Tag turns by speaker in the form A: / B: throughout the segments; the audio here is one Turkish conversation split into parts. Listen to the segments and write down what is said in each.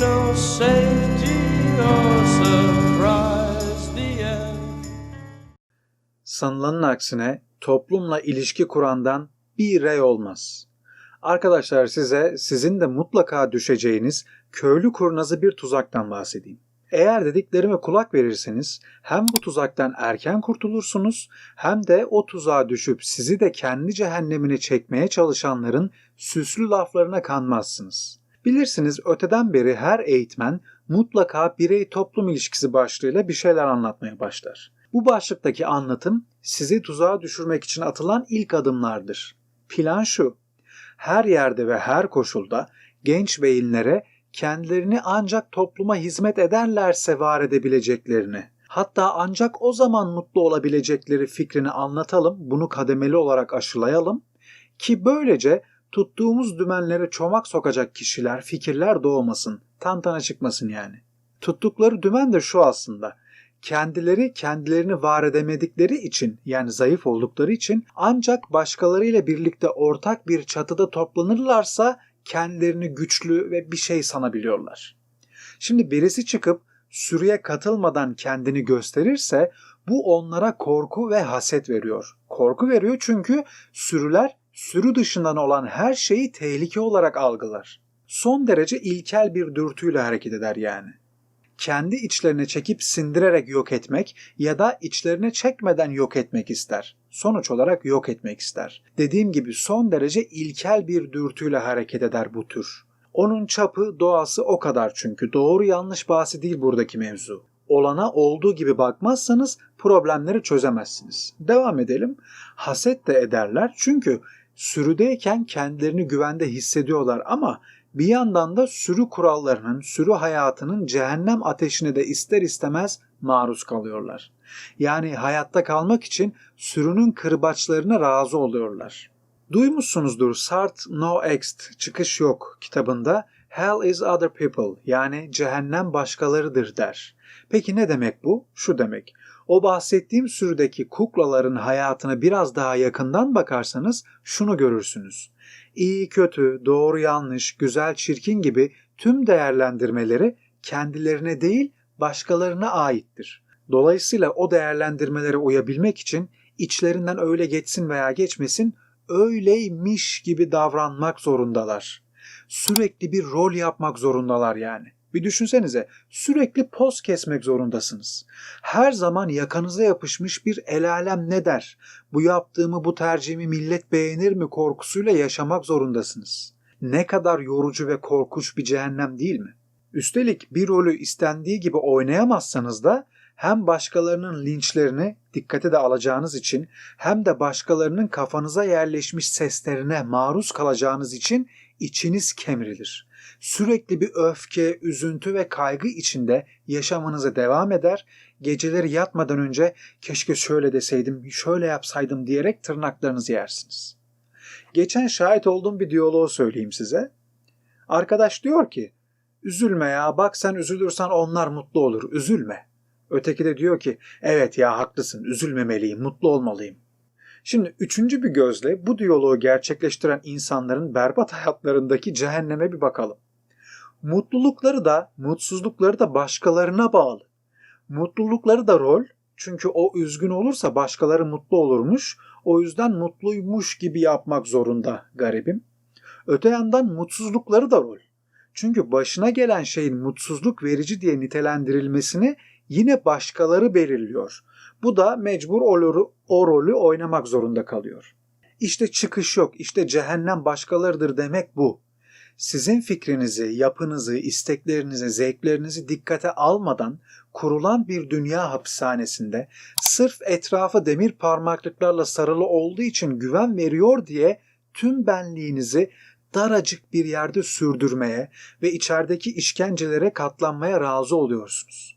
A: no safety or surprise. The end.
B: Sanılanın aksine toplumla ilişki kurandan bir rey olmaz. Arkadaşlar size sizin de mutlaka düşeceğiniz köylü kurnazı bir tuzaktan bahsedeyim. Eğer dediklerime kulak verirseniz hem bu tuzaktan erken kurtulursunuz hem de o tuzağa düşüp sizi de kendi cehennemine çekmeye çalışanların süslü laflarına kanmazsınız. Bilirsiniz öteden beri her eğitmen mutlaka birey toplum ilişkisi başlığıyla bir şeyler anlatmaya başlar. Bu başlıktaki anlatım sizi tuzağa düşürmek için atılan ilk adımlardır. Plan şu. Her yerde ve her koşulda genç beyinlere kendilerini ancak topluma hizmet ederlerse var edebileceklerini, hatta ancak o zaman mutlu olabilecekleri fikrini anlatalım, bunu kademeli olarak aşılayalım ki böylece tuttuğumuz dümenlere çomak sokacak kişiler, fikirler doğmasın, tantana çıkmasın yani. Tuttukları dümen de şu aslında kendileri kendilerini var edemedikleri için yani zayıf oldukları için ancak başkalarıyla birlikte ortak bir çatıda toplanırlarsa kendilerini güçlü ve bir şey sanabiliyorlar. Şimdi birisi çıkıp sürüye katılmadan kendini gösterirse bu onlara korku ve haset veriyor. Korku veriyor çünkü sürüler sürü dışından olan her şeyi tehlike olarak algılar. Son derece ilkel bir dürtüyle hareket eder yani kendi içlerine çekip sindirerek yok etmek ya da içlerine çekmeden yok etmek ister. Sonuç olarak yok etmek ister. Dediğim gibi son derece ilkel bir dürtüyle hareket eder bu tür. Onun çapı, doğası o kadar çünkü. Doğru yanlış bahsi değil buradaki mevzu. Olana olduğu gibi bakmazsanız problemleri çözemezsiniz. Devam edelim. Haset de ederler çünkü sürüdeyken kendilerini güvende hissediyorlar ama bir yandan da sürü kurallarının, sürü hayatının cehennem ateşine de ister istemez maruz kalıyorlar. Yani hayatta kalmak için sürünün kırbaçlarına razı oluyorlar. Duymuşsunuzdur Sartre No Ext, Çıkış Yok kitabında Hell is other people yani cehennem başkalarıdır der. Peki ne demek bu? Şu demek. O bahsettiğim sürüdeki kuklaların hayatına biraz daha yakından bakarsanız şunu görürsünüz iyi kötü, doğru yanlış, güzel çirkin gibi tüm değerlendirmeleri kendilerine değil başkalarına aittir. Dolayısıyla o değerlendirmelere uyabilmek için içlerinden öyle geçsin veya geçmesin öyleymiş gibi davranmak zorundalar. Sürekli bir rol yapmak zorundalar yani. Bir düşünsenize sürekli poz kesmek zorundasınız. Her zaman yakanıza yapışmış bir el alem ne der? Bu yaptığımı bu tercihimi millet beğenir mi korkusuyla yaşamak zorundasınız. Ne kadar yorucu ve korkunç bir cehennem değil mi? Üstelik bir rolü istendiği gibi oynayamazsanız da hem başkalarının linçlerini dikkate de alacağınız için hem de başkalarının kafanıza yerleşmiş seslerine maruz kalacağınız için içiniz kemrilir sürekli bir öfke, üzüntü ve kaygı içinde yaşamınıza devam eder. Geceleri yatmadan önce keşke şöyle deseydim, şöyle yapsaydım diyerek tırnaklarınızı yersiniz. Geçen şahit olduğum bir diyaloğu söyleyeyim size. Arkadaş diyor ki, üzülme ya bak sen üzülürsen onlar mutlu olur, üzülme. Öteki de diyor ki, evet ya haklısın, üzülmemeliyim, mutlu olmalıyım. Şimdi üçüncü bir gözle bu diyaloğu gerçekleştiren insanların berbat hayatlarındaki cehenneme bir bakalım. Mutlulukları da mutsuzlukları da başkalarına bağlı. Mutlulukları da rol. Çünkü o üzgün olursa başkaları mutlu olurmuş. O yüzden mutluymuş gibi yapmak zorunda garibim. Öte yandan mutsuzlukları da rol. Çünkü başına gelen şeyin mutsuzluk verici diye nitelendirilmesini yine başkaları belirliyor. Bu da mecbur o rolü, o rolü oynamak zorunda kalıyor. İşte çıkış yok, işte cehennem başkalarıdır demek bu sizin fikrinizi, yapınızı, isteklerinizi, zevklerinizi dikkate almadan kurulan bir dünya hapishanesinde sırf etrafı demir parmaklıklarla sarılı olduğu için güven veriyor diye tüm benliğinizi daracık bir yerde sürdürmeye ve içerideki işkencelere katlanmaya razı oluyorsunuz.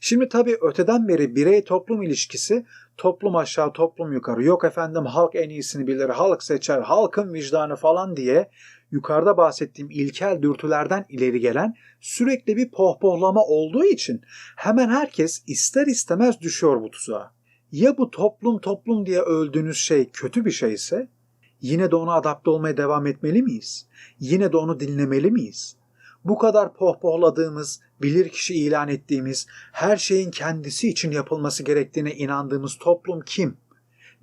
B: Şimdi tabii öteden beri birey toplum ilişkisi toplum aşağı toplum yukarı yok efendim halk en iyisini bilir halk seçer halkın vicdanı falan diye yukarıda bahsettiğim ilkel dürtülerden ileri gelen sürekli bir pohpohlama olduğu için hemen herkes ister istemez düşüyor bu tuzağa. Ya bu toplum toplum diye öldüğünüz şey kötü bir şeyse yine de ona adapte olmaya devam etmeli miyiz? Yine de onu dinlemeli miyiz? Bu kadar pohpohladığımız, bilirkişi ilan ettiğimiz, her şeyin kendisi için yapılması gerektiğine inandığımız toplum kim?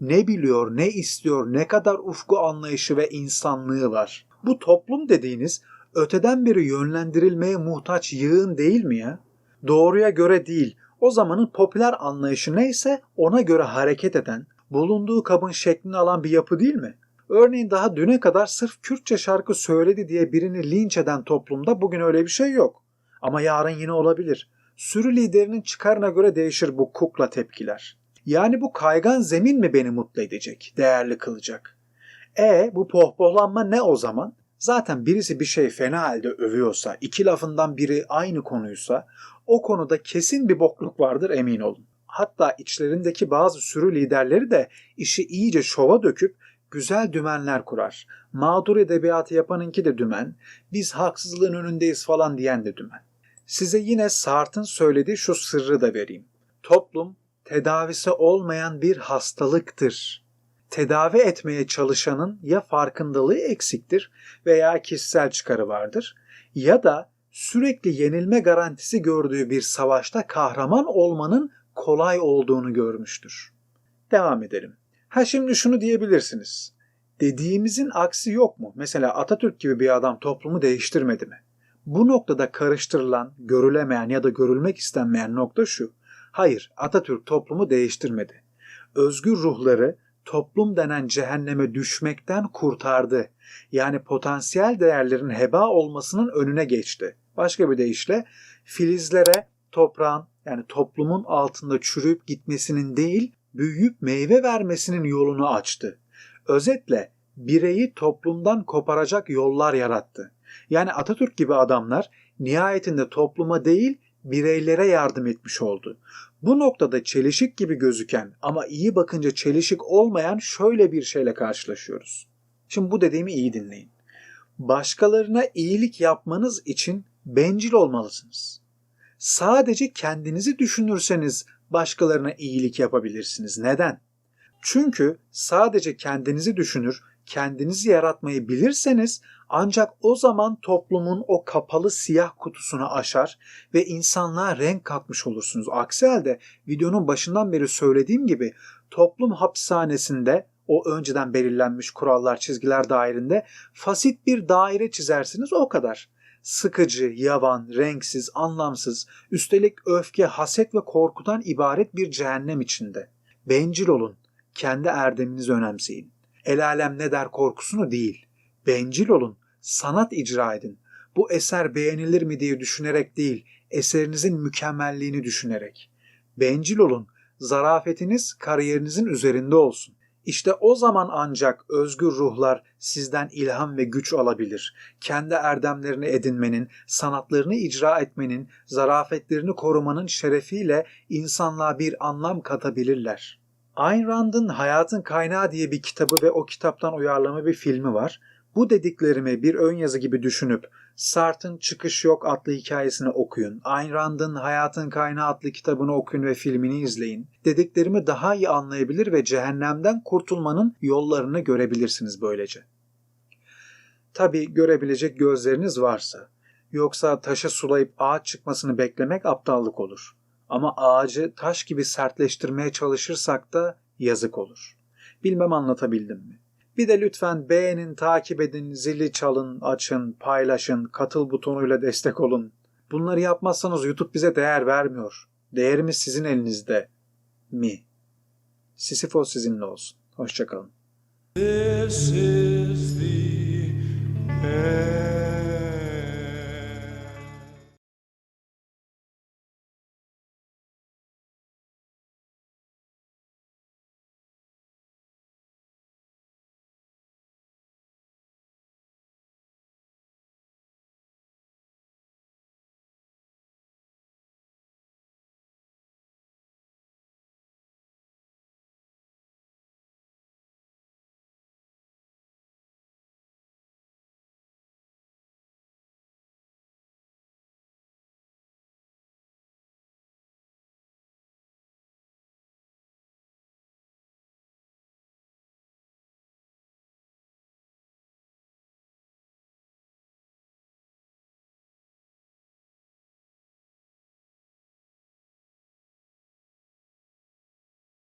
B: Ne biliyor, ne istiyor, ne kadar ufku anlayışı ve insanlığı var? Bu toplum dediğiniz öteden beri yönlendirilmeye muhtaç yığın değil mi ya? Doğruya göre değil, o zamanın popüler anlayışı neyse ona göre hareket eden, bulunduğu kabın şeklini alan bir yapı değil mi? Örneğin daha düne kadar sırf Kürtçe şarkı söyledi diye birini linç eden toplumda bugün öyle bir şey yok. Ama yarın yine olabilir. Sürü liderinin çıkarına göre değişir bu kukla tepkiler. Yani bu kaygan zemin mi beni mutlu edecek, değerli kılacak? E bu pohpohlanma ne o zaman? Zaten birisi bir şey fena halde övüyorsa, iki lafından biri aynı konuysa, o konuda kesin bir bokluk vardır emin olun. Hatta içlerindeki bazı sürü liderleri de işi iyice şova döküp güzel dümenler kurar. Mağdur edebiyatı yapanınki de dümen, biz haksızlığın önündeyiz falan diyen de dümen. Size yine Sartre'ın söylediği şu sırrı da vereyim. Toplum tedavisi olmayan bir hastalıktır. Tedavi etmeye çalışanın ya farkındalığı eksiktir veya kişisel çıkarı vardır ya da sürekli yenilme garantisi gördüğü bir savaşta kahraman olmanın kolay olduğunu görmüştür. Devam edelim. Ha şimdi şunu diyebilirsiniz. Dediğimizin aksi yok mu? Mesela Atatürk gibi bir adam toplumu değiştirmedi mi? Bu noktada karıştırılan, görülemeyen ya da görülmek istenmeyen nokta şu. Hayır, Atatürk toplumu değiştirmedi. Özgür ruhları toplum denen cehenneme düşmekten kurtardı. Yani potansiyel değerlerin heba olmasının önüne geçti. Başka bir deyişle filizlere toprağın yani toplumun altında çürüyüp gitmesinin değil, büyüyüp meyve vermesinin yolunu açtı. Özetle bireyi toplumdan koparacak yollar yarattı. Yani Atatürk gibi adamlar nihayetinde topluma değil bireylere yardım etmiş oldu. Bu noktada çelişik gibi gözüken ama iyi bakınca çelişik olmayan şöyle bir şeyle karşılaşıyoruz. Şimdi bu dediğimi iyi dinleyin. Başkalarına iyilik yapmanız için bencil olmalısınız. Sadece kendinizi düşünürseniz başkalarına iyilik yapabilirsiniz. Neden? Çünkü sadece kendinizi düşünür, kendinizi yaratmayı bilirseniz ancak o zaman toplumun o kapalı siyah kutusunu aşar ve insanlığa renk katmış olursunuz. Aksi halde videonun başından beri söylediğim gibi toplum hapishanesinde o önceden belirlenmiş kurallar, çizgiler dairinde fasit bir daire çizersiniz o kadar. Sıkıcı, yavan, renksiz, anlamsız, üstelik öfke, haset ve korkudan ibaret bir cehennem içinde. Bencil olun, kendi erdeminizi önemseyin. El alem ne der korkusunu değil. Bencil olun, sanat icra edin. Bu eser beğenilir mi diye düşünerek değil, eserinizin mükemmelliğini düşünerek. Bencil olun, zarafetiniz kariyerinizin üzerinde olsun. İşte o zaman ancak özgür ruhlar sizden ilham ve güç alabilir. Kendi erdemlerini edinmenin, sanatlarını icra etmenin, zarafetlerini korumanın şerefiyle insanlığa bir anlam katabilirler. Ayn Rand'ın Hayatın Kaynağı diye bir kitabı ve o kitaptan uyarlama bir filmi var. Bu dediklerimi bir ön yazı gibi düşünüp Sartre'ın Çıkış Yok adlı hikayesini okuyun. Ayn Rand'ın Hayatın Kaynağı adlı kitabını okuyun ve filmini izleyin. Dediklerimi daha iyi anlayabilir ve cehennemden kurtulmanın yollarını görebilirsiniz böylece. Tabi görebilecek gözleriniz varsa. Yoksa taşı sulayıp ağaç çıkmasını beklemek aptallık olur. Ama ağacı taş gibi sertleştirmeye çalışırsak da yazık olur. Bilmem anlatabildim mi? Bir de lütfen beğenin, takip edin, zili çalın, açın, paylaşın, katıl butonuyla destek olun. Bunları yapmazsanız YouTube bize değer vermiyor. Değerimiz sizin elinizde. Mi. Sisyphos sizinle olsun. Hoşçakalın.
A: This is.